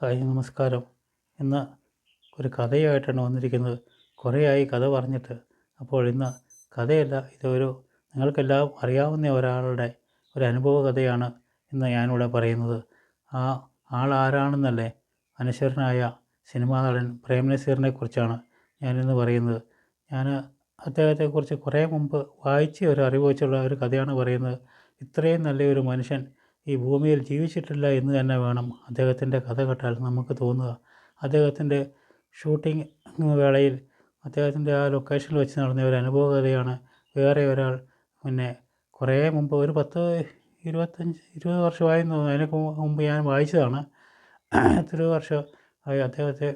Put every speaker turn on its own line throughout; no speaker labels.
Hi നമസ്കാരം ഇന്ന് ഒരു കഥയായിട്ടാണ് വന്നിരിക്കുന്നത്. കുറേയായി കഥ പറഞ്ഞിട്ട് അപ്പോൾ ഇന്ന് കഥയല്ല ഇതൊരു നിങ്ങൾക്കെല്ലാം അറിയാവുന്ന ഒരാളുടെ ഒരു അനുഭവ കഥയാണ് ഇന്ന് ഞാനിവിടെ പറയുന്നത്. ആ ആൾ ആരാണെന്നല്ലേ? അനശ്വരനായ സിനിമാ നടൻ പ്രേം നസീറിനെ കുറിച്ചാണ് ഞാനിന്ന് പറയുന്നത്. ഞാൻ അദ്ദേഹത്തെക്കുറിച്ച് കുറേ മുമ്പ് വായിച്ച ഒരു അറിവ് വെച്ചുള്ള ഒരു കഥയാണ് പറയുന്നത്. ഇത്രയും നല്ലൊരു മനുഷ്യൻ ഈ ഭൂമിയിൽ ജീവിച്ചിട്ടില്ല എന്ന് തന്നെ വേണം അദ്ദേഹത്തിന്റെ കഥ കേട്ടാൽ നമുക്ക് തോന്നുക. അദ്ദേഹത്തിന്റെ ഷൂട്ടിംഗ് വേളയിൽ അദ്ദേഹത്തിന്റെ ആ ലൊക്കേഷനിൽ വെച്ച് നടന്ന ഒരു അനുഭവ കഥയാണ് വേറെ ഒരാൾ പിന്നെ കുറേ മുമ്പ് ഒരു പത്ത് ഇരുപത്തഞ്ച് ഇരുപത് വർഷമായെന്ന് തോന്നുന്നു. അതിനൊക്കെ മുമ്പ് ഞാൻ വായിച്ചതാണ്. എത്രയോ വർഷം ആയി അദ്ദേഹത്തെ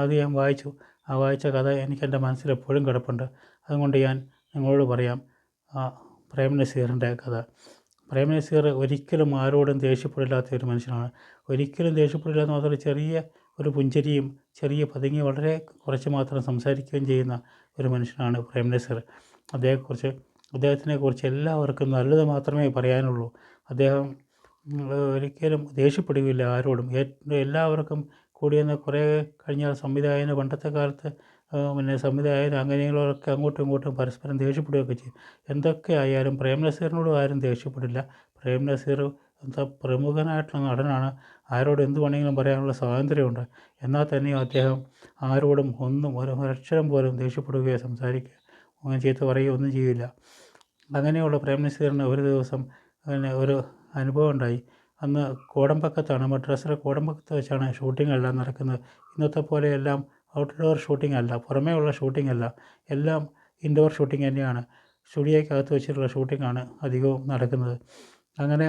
അത് ഞാൻ വായിച്ചു. ആ വായിച്ച കഥ എനിക്ക് എന്റെ മനസ്സിൽ എപ്പോഴും കിടപ്പുണ്ട്. അതുകൊണ്ട് ഞാൻ നിങ്ങളോട് പറയാം ആ പ്രേം നസീറിന്റെ കഥ. പ്രേം നസീർ ഒരിക്കലും ആരോടും ദേഷ്യപ്പെടില്ലാത്ത ഒരു മനുഷ്യനാണ്. ഒരിക്കലും ദേഷ്യപ്പെടില്ല എന്ന് മാത്രമല്ല ചെറിയ ഒരു പുഞ്ചരിയും ചെറിയ പതുങ്ങി വളരെ കുറച്ച് മാത്രം സംസാരിക്കുകയും ചെയ്യുന്ന ഒരു മനുഷ്യനാണ് പ്രേം നസീർ അദ്ദേഹത്തെക്കുറിച്ച് അദ്ദേഹത്തിനെക്കുറിച്ച് എല്ലാവർക്കും നല്ലത് മാത്രമേ പറയാനുള്ളൂ. അദ്ദേഹം ഒരിക്കലും ദേഷ്യപ്പെടുകയില്ല ആരോടും. എല്ലാവർക്കും കൂടിയെന്ന് കുറേ കഴിഞ്ഞാൽ സംവിധായകന് പണ്ടത്തെ കാലത്ത് പിന്നെ സംവിധായകൻ അങ്ങനെയുള്ളവരൊക്കെ അങ്ങോട്ടും ഇങ്ങോട്ടും പരസ്പരം ദേഷ്യപ്പെടുകയൊക്കെ ചെയ്യും. എന്തൊക്കെ ആയാലും പ്രേം നസീറിനോട് ആരും ദേഷ്യപ്പെടില്ല. പ്രേം നസീർ എന്താ പ്രമുഖനായിട്ടുള്ള നടനാണ്. ആരോട് എന്ത് വേണമെങ്കിലും പറയാനുള്ള സ്വാതന്ത്ര്യമുണ്ട്. എന്നാൽ തന്നെയും അദ്ദേഹം ആരോടും ഒന്നും ഒരു ഒരക്ഷരം പോലും ദേഷ്യപ്പെടുകയോ സംസാരിക്കുകയോ ചീത്ത പറയുകയോ ഒന്നും ചെയ്യില്ല. അങ്ങനെയുള്ള പ്രേം നസീറിന് ഒരു ദിവസം പിന്നെ ഒരു അനുഭവം ഉണ്ടായി. അന്ന് കോടമ്പക്കത്താണ്. മദ്രാസിലെ കോടമ്പക്കത്ത് വെച്ചാണ് ഷൂട്ടിംഗ് എല്ലാം നടക്കുന്നത്. ഇന്നത്തെ പോലെ എല്ലാം ഔട്ട്ഡോർ ഷൂട്ടിംഗ് അല്ല പുറമേ ഉള്ള ഷൂട്ടിംഗ് അല്ല. എല്ലാം ഇൻഡോർ ഷൂട്ടിംഗ് തന്നെയാണ്. സ്റ്റുഡിയോയ്ക്കകത്ത് വെച്ചിട്ടുള്ള ഷൂട്ടിംഗാണ് അധികവും നടക്കുന്നത്. അങ്ങനെ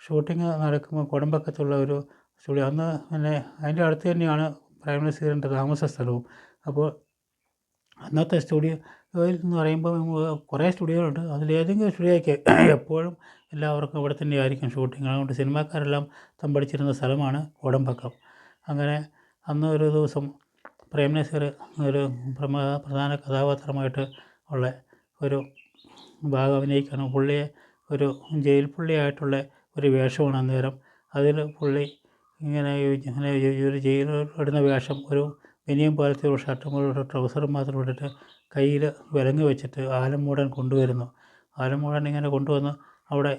ഷൂട്ടിംഗ് നടക്കുമ്പോൾ കുടുംബക്കത്തുള്ള ഒരു സ്റ്റുഡിയോ അന്ന് പിന്നെ അതിന്റെ അടുത്ത് തന്നെയാണ് പ്രൈം മിനിസ്റ്ററിന്റെ താമസ സ്ഥലവും. അപ്പോൾ അന്നത്തെ സ്റ്റുഡിയോയിൽ എന്ന് പറയുമ്പോൾ കുറേ സ്റ്റുഡിയോകളുണ്ട്. അതിലേതെങ്കിലും സ്റ്റുഡിയോയ്ക്ക് എപ്പോഴും എല്ലാവർക്കും ഇവിടെ തന്നെ ആയിരിക്കും ഷൂട്ടിംഗ്. അതുകൊണ്ട് സിനിമാക്കാരെല്ലാം തമ്പടിച്ചിരുന്ന സ്ഥലമാണ് കോടമ്പക്കം അങ്ങനെ അന്ന് ഒരു ദിവസം പ്രേം നസീർ ഒരു പ്രമുഖ പ്രധാന കഥാപാത്രമായിട്ട് ഉള്ള ഒരു ഭാഗം അഭിനയിക്കണം പുള്ളിയെ ഒരു ജയിൽ പുള്ളിയായിട്ടുള്ള ഒരു വേഷമാണ് അന്നേരം. അതിൽ പുള്ളി ഇങ്ങനെ ഇങ്ങനെ ഒരു ജയിലിൽ ഇടുന്ന വേഷം ഒരു ബനിയൻ പോലത്തെ ഒരു ഷർട്ടും ട്രൗസറും മാത്രം ഇട്ടിട്ട് കയ്യിൽ വിലങ്ങ് വെച്ചിട്ട് ആലമൂടൻ കൊണ്ടുവരുന്നു. ആലമൂടൻ ഇങ്ങനെ കൊണ്ടുവന്ന് അവിടെ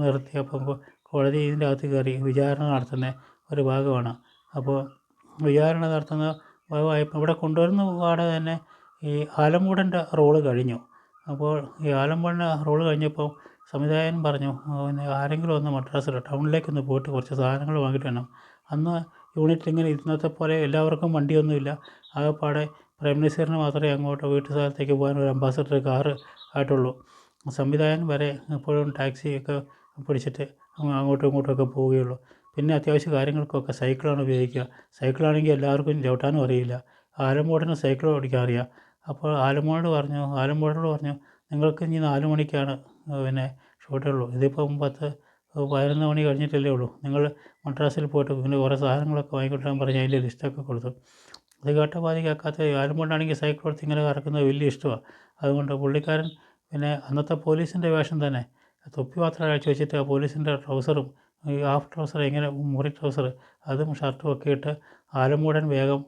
നിർത്തിയപ്പോൾ കോടതി ഇതിന്റെ അകത്ത് കയറി വിചാരണ നടത്തുന്ന ഒരു ഭാഗമാണ്. അപ്പോൾ വിചാരണ നടത്തുന്ന ഇവിടെ കൊണ്ടുവരുന്ന പാടെ തന്നെ ഈ ആലമ്പൂടന്റെ റോൾ കഴിഞ്ഞു. അപ്പോൾ ഈ ആലമ്പണ്ണ റോൾ കഴിഞ്ഞപ്പോൾ സംവിധായകൻ പറഞ്ഞു പിന്നെ ആരെങ്കിലും ഒന്ന് മദ്രാസിൽ ടൗണിലേക്കൊന്ന് പോയിട്ട് കുറച്ച് സാധനങ്ങൾ വാങ്ങിയിട്ട് വേണം അന്ന് യൂണിറ്റിൽ ഇങ്ങനെ ഇന്നത്തെ പോലെ എല്ലാവർക്കും വണ്ടിയൊന്നുമില്ല. ആകെപ്പാടെ പ്രൈം മിനിസ്റ്ററിന് മാത്രമേ അങ്ങോട്ട് വീട്ടു സ്ഥലത്തേക്ക് പോകാൻ ഒരു അംബാസഡർ കാറ് ആയിട്ടുള്ളൂ. സംവിധായകൻ വരെ എപ്പോഴും ടാക്സിയൊക്കെ പിടിച്ചിട്ട് അങ്ങോട്ടും ഇങ്ങോട്ടുമൊക്കെ പോവുകയുള്ളൂ. പിന്നെ അത്യാവശ്യ കാര്യങ്ങൾക്കൊക്കെ സൈക്കിളാണ് ഉപയോഗിക്കുക. സൈക്കിളാണെങ്കിൽ എല്ലാവർക്കും ചവിട്ടാനും അറിയില്ല. ആലമ്പോടിന് സൈക്കിൾ ഓടിക്കാൻ അറിയാം. അപ്പോൾ ആലമ്പോടിനോട് പറഞ്ഞു ആലമ്പോടിനോട് പറഞ്ഞു നിങ്ങൾക്ക് ഇനി നാല് മണിക്കാണ് പിന്നെ ഷൂട്ടുള്ളൂ ഇതിപ്പം പത്ത് പതിനൊന്ന് മണി കഴിഞ്ഞിട്ടല്ലേ ഉള്ളൂ. നിങ്ങൾ മദ്രാസിൽ പോയിട്ട് പിന്നെ കുറേ സാധനങ്ങളൊക്കെ വാങ്ങിക്കൊണ്ടാൻ പറഞ്ഞു അതിന്റെ ലിസ്റ്റൊക്കെ കൊടുത്തു. അത് കേട്ട പാതി കേൾക്കാത്ത ആലമ്പോണ്ടാണെങ്കിൽ സൈക്കിൾ എടുത്ത് ഇങ്ങനെ കറക്കുന്നത് വലിയ ഇഷ്ടമാണ് അതുകൊണ്ട് പുള്ളിക്കാരൻ പിന്നെ അന്നത്തെ പോലീസിന്റെ വേഷം തന്നെ. തൊപ്പി മാത്രം അഴിച്ചു വെച്ചിട്ട് ആ പോലീസിന്റെ ട്രൗസറും ഈ ഹാഫ് ട്രൗസർ ഇങ്ങനെ മുറി ട്രൗസർ അതും ഷർട്ടും ഒക്കെ ഇട്ട് ആലമ്പൂടൻ വേഗം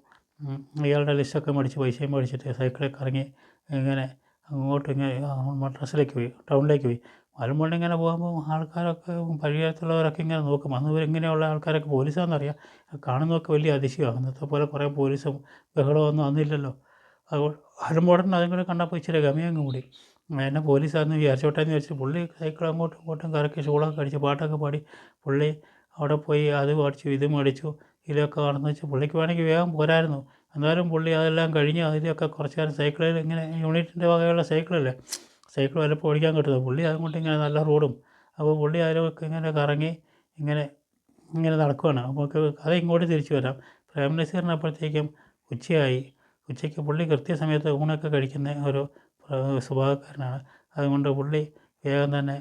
ഇയാളുടെ ലിസ്റ്റൊക്കെ മേടിച്ച് പൈസയും മേടിച്ചിട്ട് സൈക്കിളിൽ കറങ്ങി ഇങ്ങനെ അങ്ങോട്ട് ഇങ്ങനെ മദ്രാസിലേക്ക് പോയി ടൗണിലേക്ക് പോയി. ആലമ്പുഴ ഇങ്ങനെ പോകുമ്പോൾ ആൾക്കാരൊക്കെ പരിചയത്തുള്ളവരൊക്കെ ഇങ്ങനെ നോക്കും. അന്ന് ഇങ്ങനെയുള്ള ആൾക്കാരൊക്കെ പോലീസാണെന്നറിയാം കാണുന്നതൊക്കെ വലിയ അതിശയമാണ്. അന്നത്തെ പോലെ കുറേ പോലീസും ബഹളമൊന്നും അന്നില്ലല്ലോ അതുകൊണ്ട് ആലമ്പുഴൻ അതും കൂടെ കണ്ടപ്പോൾ ഇച്ചിരി ഗമയങ്ങ് കൂടി എന്നെ പോലീസാന്ന് വിചാരിച്ചോട്ടെ എന്ന് വിചാരിച്ചു പുള്ളി സൈക്കിൾ അങ്ങോട്ടും ഇങ്ങോട്ടും കറക്കി ഷൂളൊക്കെ അടിച്ച് പാട്ടൊക്കെ പാടി പുള്ളി അവിടെ പോയി അത് മേടിച്ചു ഇത് മേടിച്ചു ഇതിലൊക്കെ കാണുന്ന വെച്ചാൽ പുള്ളിക്ക് വേണമെങ്കിൽ വേഗം പോരായിരുന്നു. എന്നാലും പുള്ളി അതെല്ലാം കഴിഞ്ഞ് അതിലൊക്കെ കുറച്ച് നേരം സൈക്കിളിൽ ഇങ്ങനെ യൂണിറ്റിന്റെ വകയുള്ള സൈക്കിളല്ലേ സൈക്കിൾ വല്ലപ്പോൾ ഓടിക്കാൻ കിട്ടുന്നത് പുള്ളി അതുകൊണ്ട് ഇങ്ങനെ നല്ല റോഡും. അപ്പോൾ പുള്ളി അതിലൊക്കെ ഇങ്ങനെ കറങ്ങി ഇങ്ങനെ ഇങ്ങനെ നടക്കുകയാണ് അപ്പോൾ കഥ ഇങ്ങോട്ട് തിരിച്ചു വരാം. പ്രേം നസീറിനപ്പോഴത്തേക്കും ഉച്ചയായി. ഉച്ചയ്ക്ക് പുള്ളി കൃത്യസമയത്ത് ഊണൊക്കെ കഴിക്കുന്ന ഒരു സ്വഭാവക്കാരനാണ് അതുകൊണ്ട് പുള്ളി വേഗം തന്നെ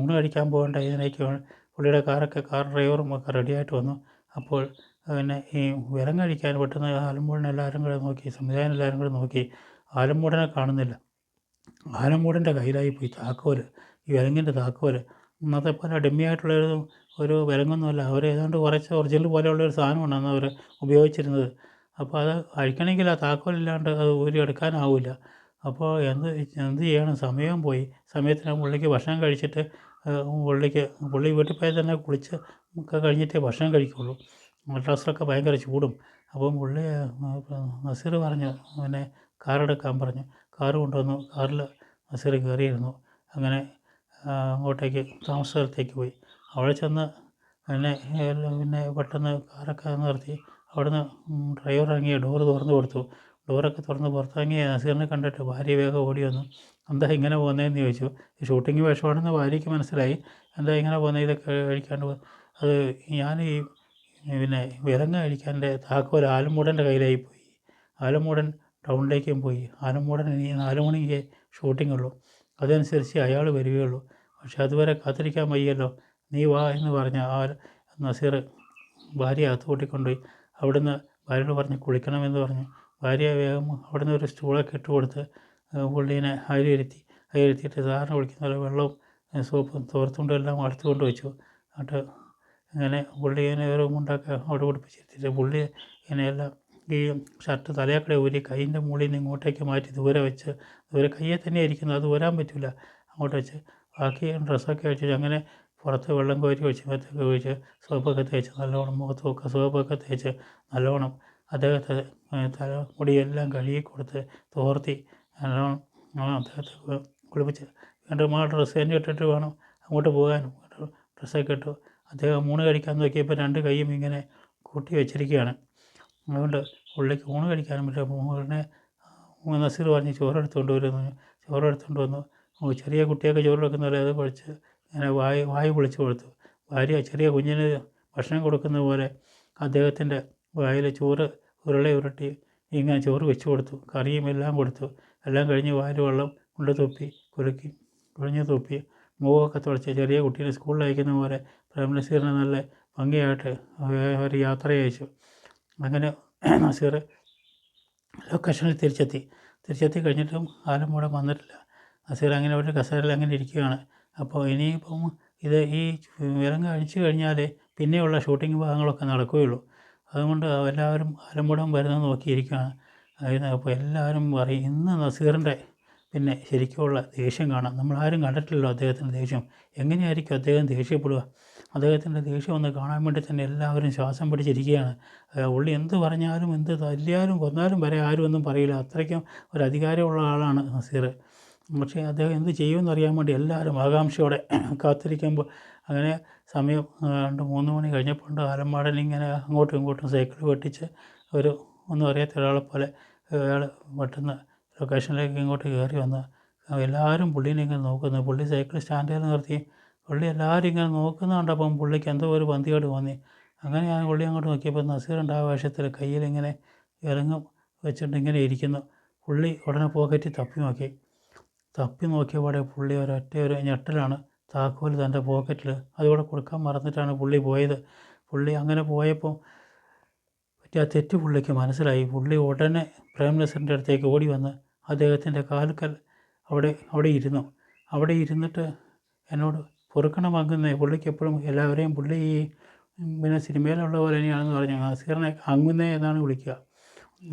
ഊണ് കഴിക്കാൻ പോകേണ്ട ഇതിനേക്ക്. പുള്ളിയുടെ കാറൊക്കെ കാർ ഡ്രൈവറും ഒക്കെ റെഡിയായിട്ട് വന്നു. അപ്പോൾ പിന്നെ ഈ വിലങ്ങ് കഴിക്കാൻ പെട്ടെന്ന് ആലമ്പൂടിനെ എല്ലാവരും കൂടെ നോക്കി സംവിധായകൻ എല്ലാവരും കൂടെ നോക്കി. ആലമ്പൂടിനെ കാണുന്നില്ല. ആലമ്പൂടിന്റെ കയ്യിലായി പോയി താക്കോൽ ഈ വിലങ്ങിന്റെ താക്കോൽ ഇന്നത്തെ പോലെ ഡെമ്മിയായിട്ടുള്ളൊരു ഒരു വിലങ്ങൊന്നുമല്ല. അവർ ഏതാണ്ട് കുറച്ച് ഒറിജിനൽ പോലെയുള്ള ഒരു സാധനമാണ് അന്ന് അവർ ഉപയോഗിച്ചിരുന്നത്. അപ്പോൾ അത് അഴിക്കണമെങ്കിൽ ആ താക്കോലില്ലാണ്ട് അത് ഊരി എടുക്കാനാവില്ല അപ്പോൾ എന്ത് എന്ത് ചെയ്യണം? സമയം പോയി. സമയത്തിന് പുള്ളിക്ക് ഭക്ഷണം കഴിച്ചിട്ട് പുള്ളിക്ക് പുള്ളി വീട്ടിൽ പോയാൽ തന്നെ കുളിച്ച് ഒക്കെ കഴിഞ്ഞിട്ടേ ഭക്ഷണം കഴിക്കുള്ളൂ. ഡ്രസ്സൊക്കെ ഭയങ്കര ചൂടും. അപ്പം പുള്ളി നസീർ പറഞ്ഞു പിന്നെ കാറെടുക്കാൻ പറഞ്ഞു. കാറ് കൊണ്ടുവന്നു. കാറിൽ നസീർ കയറിയിരുന്നു. അങ്ങനെ അങ്ങോട്ടേക്ക് താമസ സ്ഥലത്തേക്ക് പോയി. അവിടെ ചെന്ന് പിന്നെ പിന്നെ പെട്ടെന്ന് കാറൊക്കെ നിർത്തി. അവിടുന്ന് ഡ്രൈവർ ഇറങ്ങിയ ഡോറ് തുറന്നു കൊടുത്തു. ഡോറൊക്കെ തുറന്ന് പുറത്തിറങ്ങി നസീറിനെ കണ്ടിട്ട് ഭാര്യ വേഗം ഓടി വന്നു. എന്താ ഇങ്ങനെ പോകുന്നതെന്ന് ചോദിച്ചു. ഷൂട്ടിംഗ് വേഷമാണെന്ന് ഭാര്യയ്ക്ക് മനസ്സിലായി. എന്താ ഇങ്ങനെ പോകുന്നത് ഇതൊക്കെ കഴിക്കാണ്ട് അത് ഞാൻ ഈ പിന്നെ വിലങ്ങ കഴിക്കാന്റെ താക്കോൽ ആലമൂടന്റെ കയ്യിലായി പോയി. ആലമൂടൻ ടൗണിലേക്കും പോയി. ആലമൂടൻ ഇനി നാല് മണിക്ക് ഷൂട്ടിംഗ് ഉള്ളൂ. അതനുസരിച്ച് അയാൾ വരികയുള്ളൂ. പക്ഷെ അതുവരെ കാത്തിരിക്കാൻ വയ്യല്ലോ. നീ വാ എന്ന് പറഞ്ഞ ആ നസീർ ഭാര്യ അകത്ത് കൂട്ടിക്കൊണ്ടുപോയി. അവിടുന്ന് ഭാര്യയോട് പറഞ്ഞ് കുളിക്കണമെന്ന് പറഞ്ഞു. ഭാര്യ വേഗം അവിടുന്ന് ഒരു സ്റ്റൂളൊക്കെ ഇട്ട് കൊടുത്ത് പുള്ളീനെ അരിയിരുത്തി അരിയിരുത്തിയിട്ട് സാറിന് കുളിക്കുന്ന പോലെ വെള്ളവും സോപ്പും തോർത്തുകൊണ്ടും എല്ലാം അടുത്തുകൊണ്ട് വെച്ചു. എന്നിട്ട് ഇങ്ങനെ പുള്ളി ഇങ്ങനെ ഒരു മുണ്ടൊക്കെ അവിടെ പിടിപ്പിച്ചിരുത്തിയിട്ട് പുള്ളി ഇങ്ങനെയെല്ലാം ഈ ഷർട്ട് തലയാക്കടെ ഊരി കൈയിന്റെ മുകളിൽ നിന്ന് ഇങ്ങോട്ടേക്ക് മാറ്റി ദൂരെ വെച്ച് ദൂരെ കയ്യെ തന്നെ ഇരിക്കുന്നു അത് ഊരാൻ പറ്റില്ല. അങ്ങോട്ട് വെച്ച് ബാക്കി ഡ്രസ്സൊക്കെ വെച്ച് അങ്ങനെ പുറത്ത് വെള്ളം കോരി ഒഴിച്ച് മേത്തൊക്കെ ഒഴിച്ച് സോപ്പൊക്കെ തേച്ച് നല്ലോണം മുഖത്തുമൊക്കെ സോപ്പൊക്കെ തേച്ച് നല്ലോണം അദ്ദേഹത്തെ തല മുടിയെല്ലാം കഴുകി കൊടുത്ത് തോർത്തി നല്ലോണം അദ്ദേഹത്തെ കുളിപ്പിച്ച് വീണ്ടും ആ ഡ്രസ്സ് തന്നെ ഇട്ടിട്ട് വേണം അങ്ങോട്ട് പോകാനും. ഡ്രസ്സൊക്കെ ഇട്ടു. അദ്ദേഹം ഊണ് കഴിക്കാൻ നോക്കിയപ്പോൾ രണ്ട് കൈയും ഇങ്ങനെ കൂട്ടി വെച്ചിരിക്കുകയാണ്. അതുകൊണ്ട് പുള്ളിക്ക് ഊണ് കഴിക്കാനും പറ്റില്ല. ഉടനെ നസീർ പറഞ്ഞ് ചോറെടുത്തുകൊണ്ട് വരുന്നു. ചോറെടുത്തുകൊണ്ട് വന്നു. ചെറിയ കുട്ടിയൊക്കെ ചോറ് പോലെ അത് കുഴച്ച് ഇങ്ങനെ വായു വായു പൊളിച്ച് കൊടുത്തു. ഭാര്യ ചെറിയ കുഞ്ഞിന് ഭക്ഷണം കൊടുക്കുന്ന പോലെ അദ്ദേഹത്തിന്റെ വായിൽ ചോറ് ഉരുള ഉരുട്ടി ഇങ്ങനെ ചോറ് വെച്ച് കൊടുത്തു. കറിയും എല്ലാം കൊടുത്തു. എല്ലാം കഴിഞ്ഞ് വായിൽ വെള്ളം കൊണ്ട് തുപ്പി കുലുക്കി. കുഴഞ്ഞ് തുപ്പി. മുഖമൊക്കെ തുടച്ച്. ചെറിയ കുട്ടീനെ സ്കൂളിൽ അയക്കുന്ന പോലെ പ്രേം നസീറിനെ നല്ല ഭംഗിയായിട്ട് ഒരു യാത്ര അയച്ചു അങ്ങനെ നസീർ ലൊക്കേഷനിൽ തിരിച്ചെത്തി. തിരിച്ചെത്തി കഴിഞ്ഞിട്ടും ആരും കൂടെ വന്നിട്ടില്ല. നസീർ അങ്ങനെ ഒരു കസേരയിൽ അങ്ങനെ ഇരിക്കുകയാണ്. അപ്പോൾ ഇനിയിപ്പം ഇത് ഈ വിലങ്ങ് അഴിച്ചു കഴിഞ്ഞാൽ പിന്നെയുള്ള ഷൂട്ടിംഗ് ഭാഗങ്ങളൊക്കെ നടക്കുകയുള്ളൂ. അതുകൊണ്ട് എല്ലാവരും ആലമ്പുഴം വരുന്നത് നോക്കിയിരിക്കുകയാണ്. അതിന് അപ്പോൾ എല്ലാവരും പറയും ഇന്ന് നസീറിന്റെ പിന്നെ ശരിക്കുമുള്ള ദേഷ്യം കാണാം. നമ്മളാരും കണ്ടിട്ടില്ലല്ലോ അദ്ദേഹത്തിന്റെ ദേഷ്യം. എങ്ങനെയായിരിക്കും അദ്ദേഹം ദേഷ്യപ്പെടുക? അദ്ദേഹത്തിന്റെ ദേഷ്യം ഒന്ന് കാണാൻ വേണ്ടി തന്നെ എല്ലാവരും ശ്വാസം പിടിച്ചിരിക്കുകയാണ്. ഉള്ളി എന്ത് പറഞ്ഞാലും എന്ത് തല്ലിയാലും കൊന്നാലും വരെ ആരും ഒന്നും പറയില്ല. അത്രയ്ക്കും ഒരു അധികാരമുള്ള ആളാണ് നസീർ. പക്ഷേ അദ്ദേഹം എന്ത് ചെയ്യുമെന്ന് അറിയാൻ വേണ്ടി എല്ലാവരും ആകാംക്ഷയോടെ കാത്തിരിക്കുമ്പോൾ അങ്ങനെ സമയം രണ്ട് മൂന്ന് മണി കഴിഞ്ഞപ്പോൾ ആലമ്പാടൻ ഇങ്ങനെ അങ്ങോട്ടും ഇങ്ങോട്ടും സൈക്കിൾ വെട്ടിച്ച് ഒരു ഒന്നും അറിയാത്ത ഒരാളെ പോലെ അയാൾ പെട്ടെന്ന് ലൊക്കേഷനിലേക്ക് ഇങ്ങോട്ട് കയറി വന്ന് എല്ലാവരും പുള്ളീനെ ഇങ്ങനെ നോക്കുന്നു. പുള്ളി സൈക്കിൾ സ്റ്റാൻഡിൽ നിർത്തി. പുള്ളി എല്ലാവരും ഇങ്ങനെ നോക്കുന്ന കണ്ടപ്പം പുള്ളിക്ക് എന്തോ ഒരു പന്തിയോട് തോന്നി. അങ്ങനെ ഞാൻ പുള്ളി അങ്ങോട്ട് നോക്കിയപ്പോൾ നസീറിന്റെ ആവേശത്തിൽ വേഷത്തിൽ കയ്യിലിങ്ങനെ ഇറങ്ങും വെച്ചിട്ട് ഇങ്ങനെ ഇരിക്കുന്നു. പുള്ളി ഉടനെ പോക്കറ്റിൽ തപ്പി നോക്കി. തപ്പി നോക്കിയപാടെ പുള്ളി ഒരൊറ്റ ഒരു ഞെട്ടലാണ്. താക്കോൽ തന്റെ പോക്കറ്റിൽ അതുകൂടെ കൊടുക്കാൻ മറന്നിട്ടാണ് പുള്ളി പോയത്. പുള്ളി അങ്ങനെ പോയപ്പോൾ പറ്റിയ ആ തെറ്റ് പുള്ളിക്ക് മനസ്സിലായി. പുള്ളി ഉടനെ പ്രേം നസീറിന്റെ അടുത്തേക്ക് ഓടി വന്ന് അദ്ദേഹത്തിന്റെ കാൽക്കൽ അവിടെ അവിടെ ഇരുന്നു. അവിടെ ഇരുന്നിട്ട് എന്നോട് പൊറുക്കണം വാങ്ങുന്നേ പുള്ളിക്ക് എപ്പോഴും എല്ലാവരെയും പുള്ളി ഈ പിന്നെ സിനിമയിലുള്ള പോലെ തന്നെയാണെന്ന് പറഞ്ഞു. നസീറിനെ അങ്ങുന്നേ എന്നാണ് വിളിക്കുക.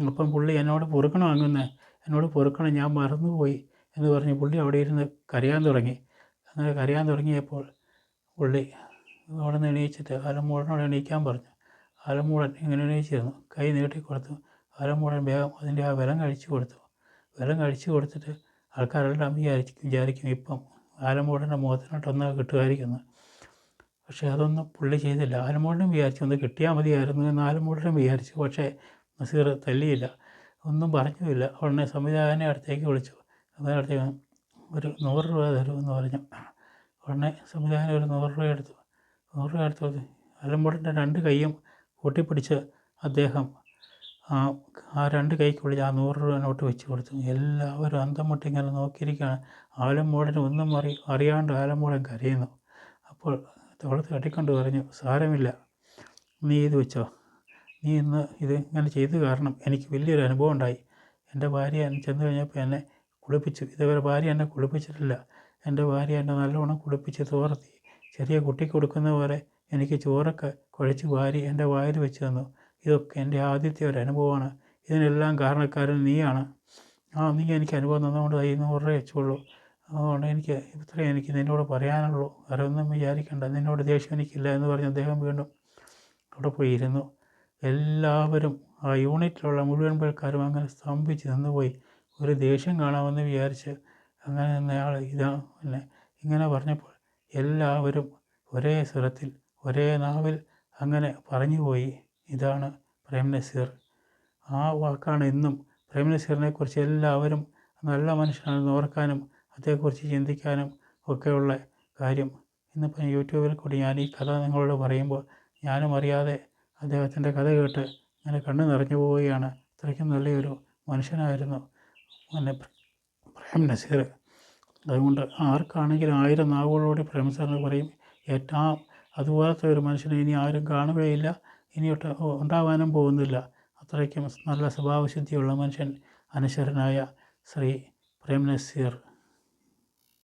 അപ്പം പുള്ളി എന്നോട് പൊറുക്കണം അങ്ങുന്നേ എന്നോട് പൊറുക്കണം ഞാൻ മറന്നുപോയി എന്ന് പറഞ്ഞ് പുള്ളി അവിടെ ഇരുന്ന് കരയാൻ തുടങ്ങി. അങ്ങനെ കരയാൻ തുടങ്ങിയപ്പോൾ പുള്ളി അവിടെ നിന്ന് എണീച്ചിട്ട് ആലമ്മൂടനോട് എണീക്കാൻ പറഞ്ഞു. ആലമ്മൂടൻ ഇങ്ങനെ എണീച്ചിരുന്നു. കൈ നീട്ടി കൊടുത്തു. വേഗം അതിന്റെ ആ വിലം കഴിച്ചു കൊടുത്തു. വിലം കഴിച്ചു കൊടുത്തിട്ട് ആൾക്കാരെല്ലാം വിചാരിക്കും വിചാരിക്കും ഇപ്പം ആലമ്പൂടന്റെ മുഖത്തിനോട്ടൊന്ന് കിട്ടുമായിരിക്കുന്നു. പക്ഷേ അതൊന്നും പുള്ളി ചെയ്തില്ല. ആലമ്പൂടനും വിചാരിച്ചു ഒന്ന് കിട്ടിയാൽ മതിയായിരുന്നു എന്ന് ആലമ്പൂടനും വിചാരിച്ചു. പക്ഷേ നസീർ തല്ലിയില്ല. ഒന്നും പറഞ്ഞുമില്ല. ഉടനെ സംവിധായകനെ അടുത്തേക്ക് വിളിച്ചു. സംവിധാനത്തെ ഒരു നൂറ് രൂപ തരുമെന്ന് പറഞ്ഞു ഉടനെ സംവിധായകൻ ഒരു നൂറ് രൂപ എടുത്തു. നൂറ് രൂപ എടുത്തു. ആലമ്പുഴന്റെ രണ്ട് കൈയും കൂട്ടിപ്പിടിച്ച് അദ്ദേഹം ആ ആ രണ്ട് കൈക്കുള്ളിൽ ആ നൂറ് രൂപ നോട്ട് വെച്ച് കൊടുത്തു. എല്ലാവരും അന്തം മുട്ടി നോക്കിയിരിക്കുകയാണ്. ആലമ്പുഴന് ഒന്നും അറി അറിയാണ്ട് ആലമ്പൂടൻ കരയുന്നു. അപ്പോൾ തോളത്ത് കെട്ടിക്കൊണ്ട് പറഞ്ഞു സാരമില്ല. നീ ഇത് വെച്ചോ. നീ ഇന്ന് ഇത് ഇങ്ങനെ ചെയ്തു കാരണം എനിക്ക് വലിയൊരു അനുഭവം ഉണ്ടായി. എന്റെ ഭാര്യ ചെന്ന് കഴിഞ്ഞപ്പോൾ എന്നെ കുളിപ്പിച്ചു. ഇതേവരെ ഭാര്യ എന്നെ കുളിപ്പിച്ചിട്ടില്ല. എന്റെ ഭാര്യ എന്നെ നല്ലവണ്ണം കുളിപ്പിച്ച് തോർത്തി. ചെറിയ കുട്ടിക്ക് കൊടുക്കുന്ന പോലെ എനിക്ക് ചോറൊക്കെ കുഴച്ച് ഭാര്യ എന്റെ വായിൽ വെച്ച് തന്നു. ഇതൊക്കെ എന്റെ ആദ്യത്തെ ഒരു അനുഭവമാണ്. ഇതിനെല്ലാം കാരണക്കാരൻ നീയാണ്. ആ നീ എനിക്ക് അനുഭവം ഈ നൂറ് രൂപ വെച്ചുള്ളൂ അതുകൊണ്ട് എനിക്ക് ഇത്രയും എനിക്ക് നിന്നോട് പറയാനുള്ളൂ. വേറെ ഒന്നും വിചാരിക്കണ്ട. നിന്നോട് ദേഷ്യം എനിക്കില്ല എന്ന് പറഞ്ഞ് അദ്ദേഹം വീണ്ടും അവിടെ പോയിരുന്നു. എല്ലാവരും ആ യൂണിറ്റിലുള്ള മുഴുവൻ പേർക്കാരും അങ്ങനെ സ്തംഭിച്ച് നിന്നുപോയി. ഒരു ദേഷ്യം കാണാമെന്ന് വിചാരിച്ച് അങ്ങനെ നിന്നയാൾ ഇതാ പിന്നെ ഇങ്ങനെ പറഞ്ഞപ്പോൾ എല്ലാവരും ഒരേ സ്വരത്തിൽ ഒരേ നാവിൽ അങ്ങനെ പറഞ്ഞുപോയി. ഇതാണ് പ്രേം നസീർ ആ വാക്കാണ് ഇന്നും പ്രേം നസീറിനെക്കുറിച്ച് എല്ലാവരും നല്ല മനുഷ്യനാണെന്ന് ഓർക്കാനും അതേക്കുറിച്ച് ചിന്തിക്കാനും ഒക്കെയുള്ള കാര്യം. ഇന്നിപ്പം യൂട്യൂബിൽ കൂടി ഞാൻ ഈ കഥ നിങ്ങളോട് പറയുമ്പോൾ ഞാനും അറിയാതെ അദ്ദേഹത്തിന്റെ കഥ കേട്ട് ഇങ്ങനെ കണ്ണു നിറഞ്ഞു പോവുകയാണ്. അത്രയ്ക്കും നല്ലൊരു മനുഷ്യനായിരുന്നു. പിന്നെ പ്രേം നസീർ അതുകൊണ്ട് ആർക്കാണെങ്കിലും ആയിരം നാവുകളോടെ പ്രേം സാറിന് പറയും. ഏറ്റവും അതുപോലത്തെ ഒരു മനുഷ്യനെ ഇനി ആരും കാണുകയില്ല. ഇനി ഉണ്ടാവാനും പോകുന്നില്ല. അത്രയ്ക്കും നല്ല സ്വഭാവശുദ്ധിയുള്ള മനുഷ്യൻ അനശ്വരനായ ശ്രീ പ്രേം നസീർ.